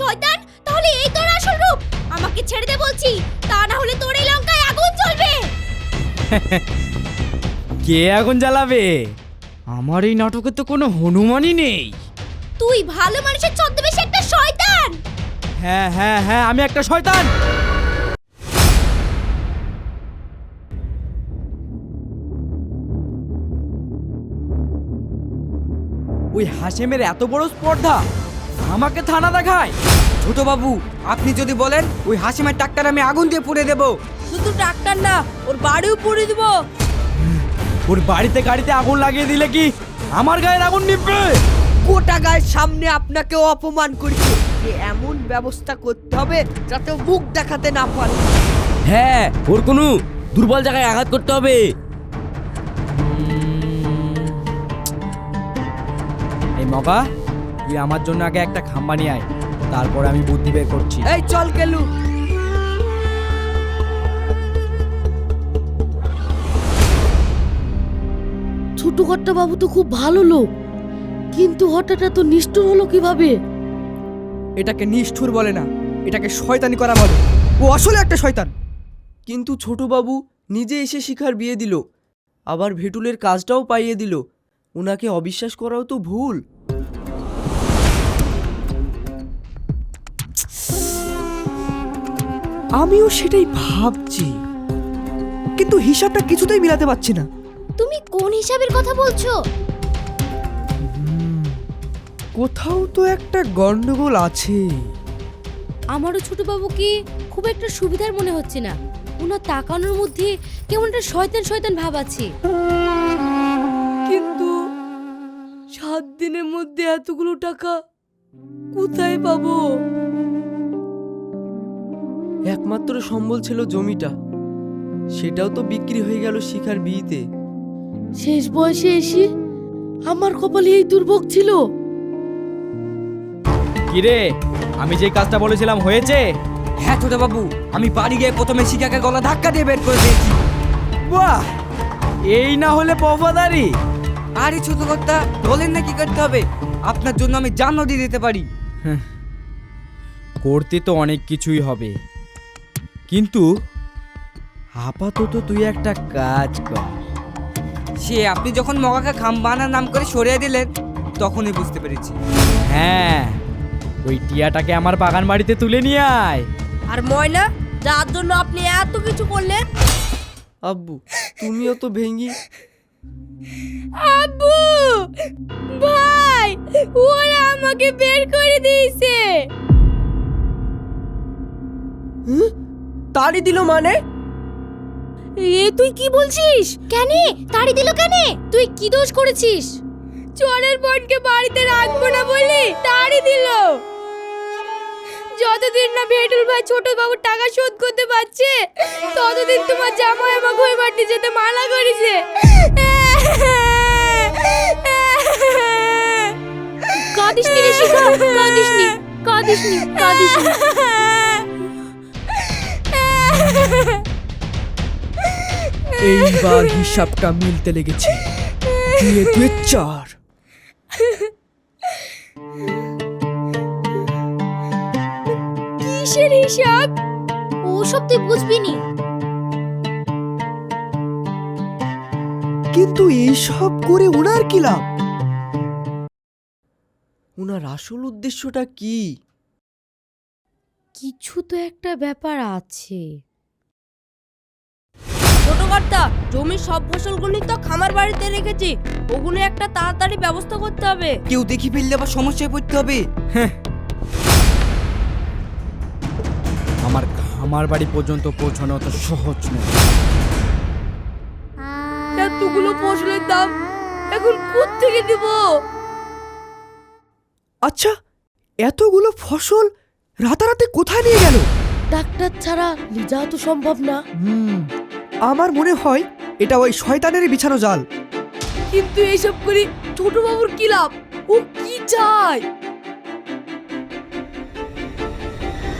শয়তান তাহলে এই তোর আসল রূপ? আমাকে ছেড়ে দে বলছি তা না হলে তোর এই লঙ্কায় আগুন জ্বলবে। কে আগুন জ্বালাবে? আমার এই নাটকে তো কোনো হনুমানই নেই। তুই ভালো মানুষের ছদ্মবেশে একটা শয়তান। হ্যাঁ হ্যাঁ হ্যাঁ আমি একটা শয়তান। ওই হাসেমের এত বড় স্পর্ধা। আমাকে থানা দেখায়। ছোট বাবু আপনি যদি বলেন ওই হাসিমের ট্রাক্টর আমি আগুন দিয়ে পুড়ে দেব। শুধু ডাক্তার না ওর বাড়িও পড়ে দিব। ওর বাড়িতে গাড়িতে আগুন লাগিয়ে দিলে কি আমার গায়ের আগুন নিববে গোটা গায়ের সামনে আপনাকে অপমান করেছে। এমন ব্যবস্থা করতে হবে যাতে ও মুখ দেখাতে না পারে। হ্যাঁ ওর কোনো দুর্বল জায়গায় আঘাত করতে হবে। এই মগা তুই আমার জন্য আগে একটা খাম্বা নিয়ে আয় তারপর আমি বুদ্ধি বের করছি। এই চল গেলু ছোট কর্তা বাবু তো খুব ভালো লোক কিন্তু হঠাৎ এত নিষ্ঠুর হলো কীভাবে? এটাকে নিষ্ঠুর বলে না এটাকে শয়তানি করা বলে। ও আসলে একটা শয়তান। কিন্তু ছোটবাবু নিজে এসে শিখার বিয়ে দিল আবার ভেটুলের কাজটাও পাইয়ে দিল। ওনাকে অবিশ্বাস করাও তো ভুল। আমিও সেটাই ভাবছি। কিন্তু হিসাবটা কিছুতেই মিলাতে পারছি না। তুমি কোন হিসাবের কথা বলছো? কোথাও তো একটা গন্ডগোল আছে। আমারও ছোট বাবুকে খুব একটা সুবিধার মনে হচ্ছে না। ওনার তাকানোর মধ্যে কেমন একটা শয়তান শয়তান ভাব আছে। কিন্তু সাত দিনের মধ্যে এতগুলো টাকা কোথায় পাবো? একমাত্র সম্বল ছিল জমিটা। সেটাও তো বিক্রি হয়ে গেল শিখার বিয়েতে। শেষ বয়সে এসে আমার কপালে এই দুর্ভোগ ছিল। কিরে আমি যে কাজটা বলেছিলাম হয়েছে? হ্যাঁ ছোট বাবু আমি বাড়ি গিয়ে প্রথমে শিখাকে গলা ধাক্কা দিয়ে বের করে দিয়েছি। বাহ! এই না হলে পফাদারি। আরে ছোট কর্তা বলেন না কি করতে হবে? আপনার জন্য আমি জানও দিয়ে দিতে পারি। করতে তো অনেক কিছুই হবে। কিন্তু আপাতত তুই একটা কাজ কর। সে আপনি যখন মগাকে খাম্বানার নাম করে সরিয়ে দিলেন তখনই বুঝতে পেরেছি। হ্যাঁ ওই টিয়াটাকে আমার বাগান বাড়িতে তুলে নিয়ে আয়। আর ময়না যার জন্য আপনি এত কিছু করলেন? আব্বু তুমিও তো ভেঙ্গি আব্বু! ভাই ওরা আমাকে বের করে দিয়েছে। তাড়ি দিল মানে? এ তুই কি বলছিস? কেন? তাড়ি দিল কেন? তুই কি দোষ করেছিস? চোরের বোনকে বাড়িতে রাখব না বলি তাড়ি দিল। যতদিন না ভেটুল ভাই ছোট বাবুর টাকা শোধ করতে পারছে ততদিন তোমার জামাই আমাকে ওই বাড়িতে যেতে মানা করেছে। কাঁদিস নি রে শিখা কাঁদিস নি কাঁদিস নি কাঁদিস নি। এইবার হিসাবটা মিলতে লেগেছে। দুয়ে দুয়ে চার। কিসের হিসাব? ওসব তুই বুঝবি নি। কিন্তু এইসব করে ওনার কি লাভ? ওনার আসল উদ্দেশ্যটা কি? কিছু তো একটা ব্যাপার আছে। ছোট কর্তা জমির সব ফসলগুলি তো খামার বাড়িতে রেখেছি। ওগুলো একটা তাড়াতাড়ি ব্যবস্থা করতে হবে। কেউ দেখি ফেললে আবার সমস্যায় পড়তে হবে। আমার খামার বাড়ি পর্যন্ত পৌঁছানো তো সহজ নয়। এতগুলো ফসলের দাম এখন কোত্থেকে দিব? আচ্ছা এতগুলো ফসল রাতারাতি কোথায় নিয়ে গেল? ডাক্তার ছাড়া লিজা তো সম্ভব না। হুম আমার মনে হয় এটা ওই শয়তানেরই বিছানো জাল। কিন্তু এইসব করি ছোট বাবুর কি লাভ? ও কি চায়?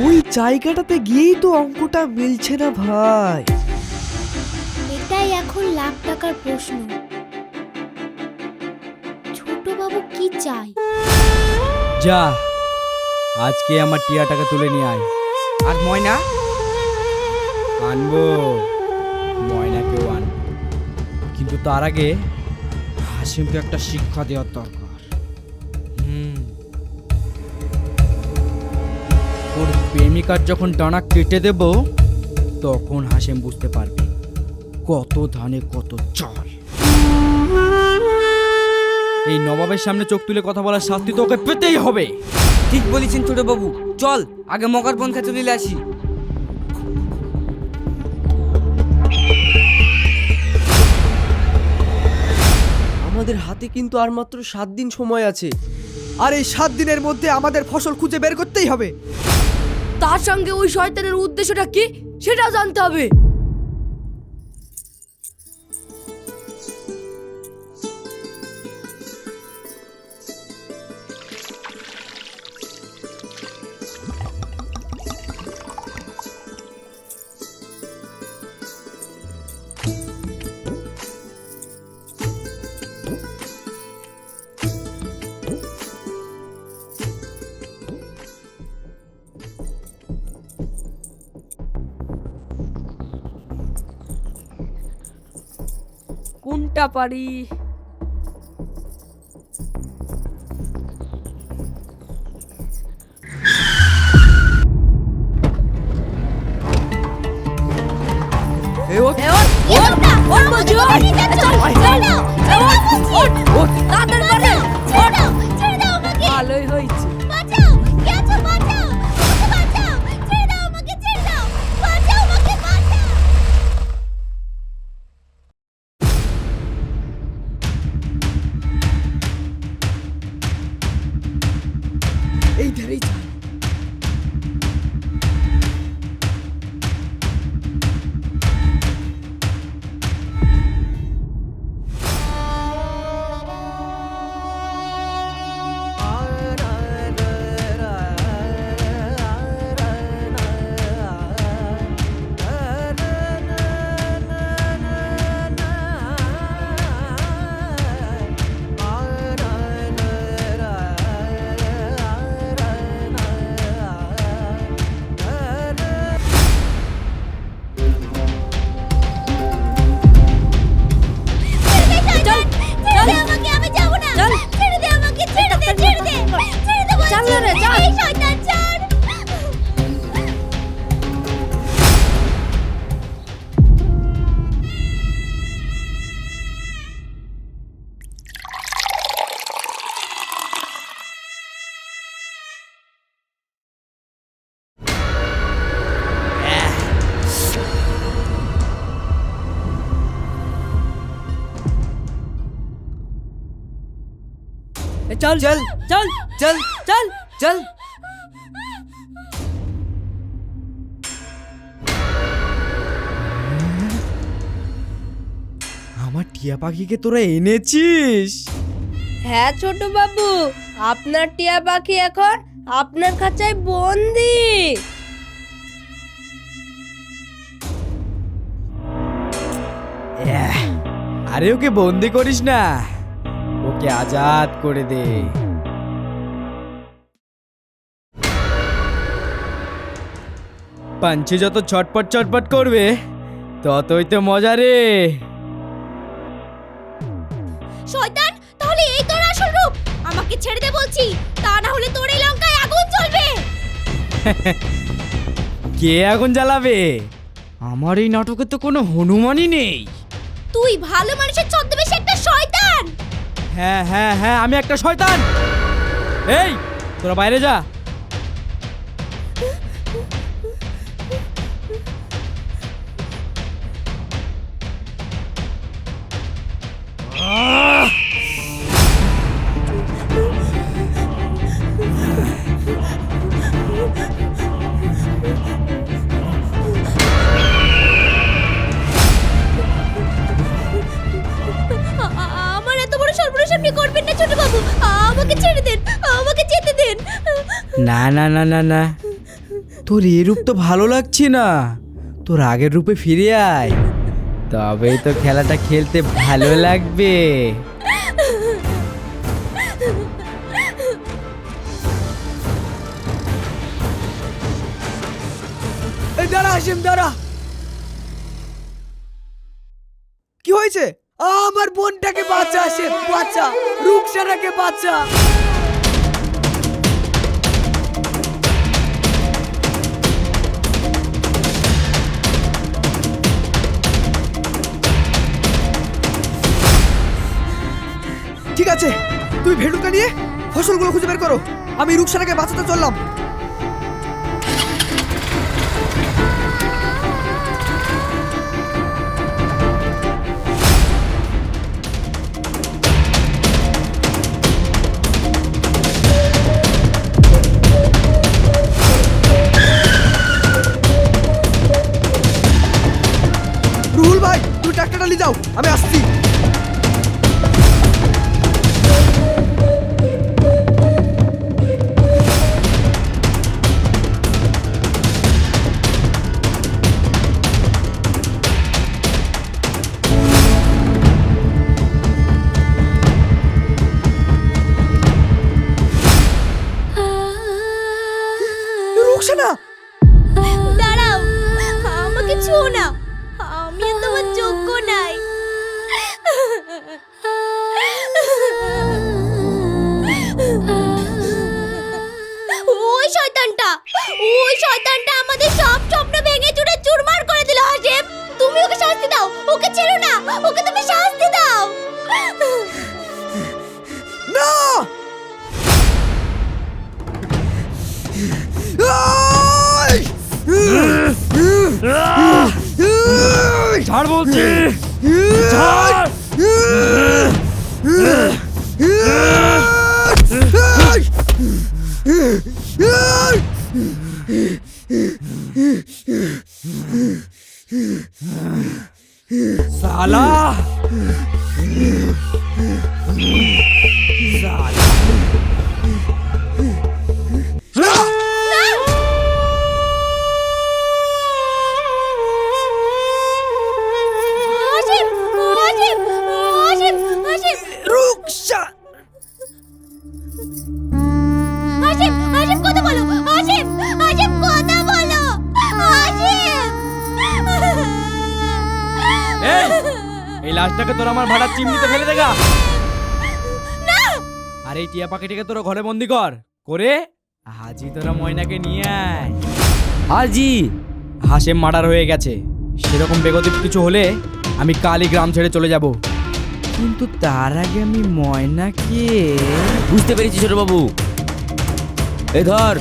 ওই জায়গাটাতে গিয়েই তো অঙ্কটা মিলছে না ভাই। এটাই এখন লাখ টাকার প্রশ্ন। ছোট বাবু কি চায়? যা আজকে আমার টিয়াটাকে তুলে নিয়ে আয়। আর ময়না? আনব। আনব কিন্তু তার আগে হাসিমকে একটা শিক্ষা দেওয়ার দরকার। ওর প্রেমিকার যখন ডানা কেটে দেব, তখন হাসিম বুঝতে পারবে কত ধানে কত চাল এই নবাবের সামনে চোখ তুলে কথা বলার শাস্তি তো ওকে পেতেই হবে। ঠিক বলেছেন ছোট বাবু চল, আগে মকার খেতে চলে আসি। আমাদের হাতে কিন্তু আর মাত্র সাত দিন সময় আছে। আর এই সাত দিনের মধ্যে আমাদের ফসল খুঁজে বের করতেই হবে। তার সঙ্গে ওই শয়তানের উদ্দেশ্যটা কি? সেটাও জানতে হবে। কোনটা পারি চল চল চল চল চল চল। আমার টিয়া পাখিকে তোরা এনেছিস? হ্যাঁ ছোট বাবু আপনার টিয়া পাখি এখন আপনার খাঁচায় বন্দি। আরে ওকে বন্দি করিস না। ওকে আজাদ করে দে। পাঞ্চি যত ছটপট ছটপট করবে ততই তো মজা রে। শয়তান তাহলে এই তোর আসল রূপ? আমাকে ছেড়ে দে বলছি তা না হলে তোর এই লঙ্কায় আগুন জ্বলবে। কে আগুন জ্বালাবে? আমার এই নাটকে তো কোনো হনুমানই নেই। তুই ভালো মানুষের ছদ্মবেশে একটা শয়তান। হ্যাঁ হ্যাঁ হ্যাঁ আমি একটা শয়তান। এই তোরা বাইরে যা। আপনি করবেন না ছোট বাবু আমাকে ছেড়ে দেন, আমাকে যেতে দেন। না না না না না। তোর এরূপ তো ভালো লাগছে না। তোর আগের রূপে ফিরে আয়। তবেই তো খেলাটা খেলতে ভালো লাগবে। দাঁড়া, হাসিম, দাঁড়া। কি হয়েছে? আমার বোনটাকে বাঁচা হাসিম বাঁচা, রুকসানাকে বাঁচা। ঠিক আছে তুই ভেটুলকে নিয়ে ফসলগুলো খুঁজে বের করো। আমি রুকসানাকে বাঁচাতে চললাম। আমি আসছি। ওই শয়তানটা আমাদের সব স্বপ্ন ভেঙে চুরে চুরমার করে দিল হাসিম। তুমি ওকে শাস্তি দাও। ওকে ছেড়ো না। ওকে তুমি শাস্তি দাও। না! ছাড় বলছি। ছাড় সালা হাসিম আমার ভাড়ার চিমনিতে ফেলে দেগা আর এই টিয়া পাখিটাকে তোরা ঘরে বন্দি কর। করে হাজি তোরা ময়নাকে নিয়ে আয়। আজি হাসেম মার্ডার হয়ে গেছে। সেরকম বেগতিক কিছু হলে আমি কালই গ্রাম ছেড়ে চলে যাব। কিন্তু তার আগে আমি ময়নাকে বুঝতে পেরেছি ছোট বাবু এই ধর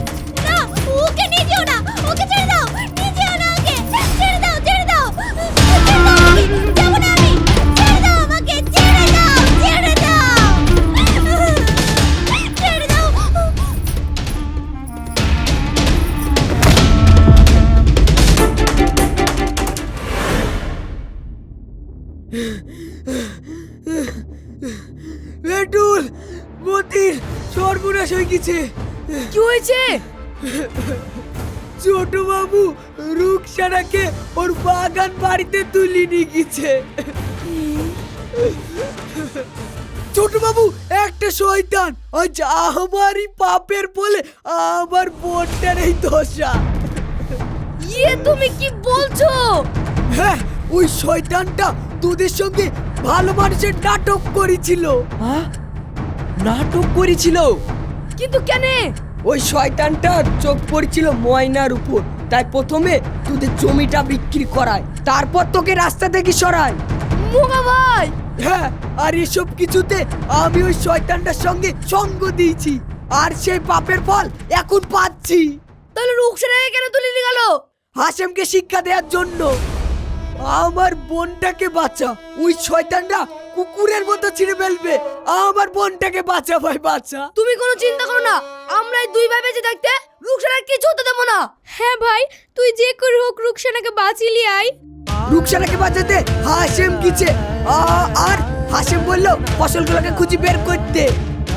ভেটুল মতির সর্বনাশ হয়ে গেছে। কি হয়েছে? ছোট বাবু রুকসানাকে ওর বাগান বাড়িতে তুলে নিয়ে গেছে। ছোট বাবু একটা শয়তান আজ আমারই পাপের বলে আমার বোনটার এই দশা ইয়ে তুমি কি বলছো? হ্যাঁ ওই শয়তানটা তোদের সঙ্গে ভালো মানুষের নাটক করেছিল। নাটক করেছিল? কিন্তু কেন? ওই শয়তানটা চোখ পড়ছিল ময়নার উপর। তাই প্রথমে তোদের জমিটা বিক্রি করায় তারপর তোকে রাস্তা থেকে সরায়। মুগা ভাই! হ্যাঁ আর এসব কিছুতে আমি ওই শয়তানটার সঙ্গে সঙ্গ দিয়েছি। আর সেই পাপের ফল এখন পাচ্ছি। তাহলে রুকসানাকে কেন তুলে নিয়ে গেল? হাসেমকে শিক্ষা দেওয়ার জন্য। আমার বোনটাকে বাঁচা। ওই শয়তানটা কুকুরের মতো ছিঁড়ে ফেলবে। আমার বোনটাকে বাঁচা ভাই বাঁচা। তুমি কোনো চিন্তা করো না। আমরা এই দুই ভাই বেঁচে থাকতে রুকসানার কিছু হতে দেবো না। হ্যাঁ ভাই তুই যে করে হোক রুকসানাকে বাঁচিয়ে নিয়ে আয় রুকসানাকে বাঁচাতে হাসেম আ- আর হাসেম বলল ফসলগুলোকে খুঁজে বের করতে।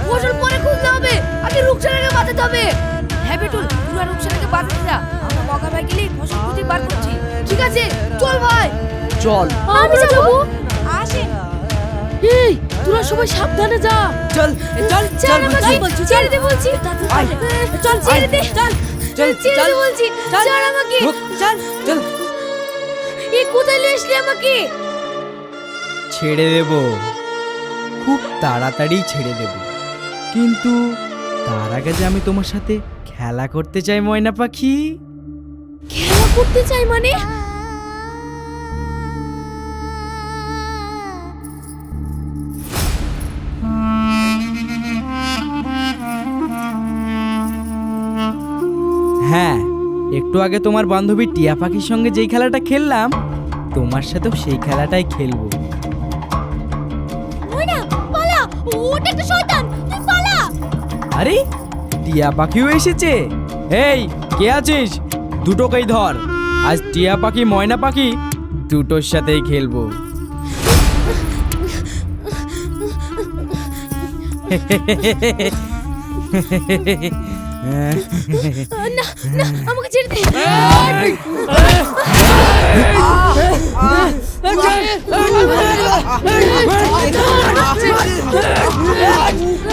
ফসল পরে খুঁজতে হবে। আগে রুকসানাকে বাঁচাতে হবে। হ্যাঁ বেটুল তুই আর রুকসানাকে বাঁচাতে যা। ভাই গেলে ফসল খুঁজে বার করছি। ঠিক আছে চল ভাই। চল। আমি যাব। আসে এই তোরা সবাই সাবধানে যা। চল চল চল বলছি। ছেড়ে দে বলছি। চল ছেড়ে দে। চল চল চল বলছি। ছাড় আমাকে। চল চল। এ কোথায় নিয়ে আসলি আমাকে? ছেড়ে দেব। খুব তাড়াতাড়ি ছেড়ে দেব। কিন্তু তার আগে যে আমি তোমার সাথে খেলা করতে চাই ময়না পাখি। করতে চাই মানে? হ্যাঁ একটু আগে তোমার বান্ধবী টিয়া পাখির সঙ্গে যেই খেলাটা খেললাম তোমার সাথেও সেই খেলাটাই খেলব। আরে টিয়া পাখিও এসেছে। এই কে আছিস? দুটোকেই ধর আজ টিয়া পাখি ময়না পাখি দুটোর সাথেই খেলব না না আমাকে ছেড়ে দে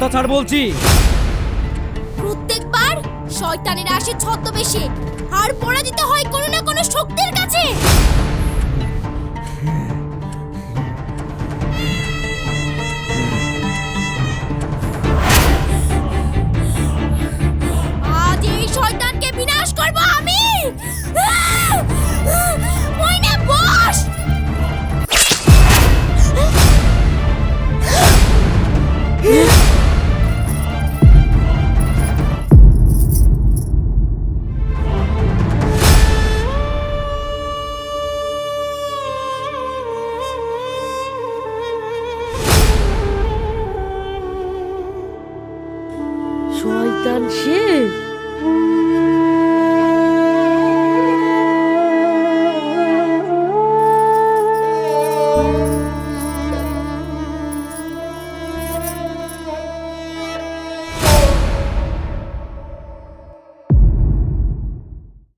রাস্তা ছাড় বলছি। প্রত্যেকবার শয়তানের আসে ছদ্মবেশে। আর পরাজিত হয় কোনো না কোনো শক্তির কাছে। আজ এই শয়তানকে বিনাশ করব আমি!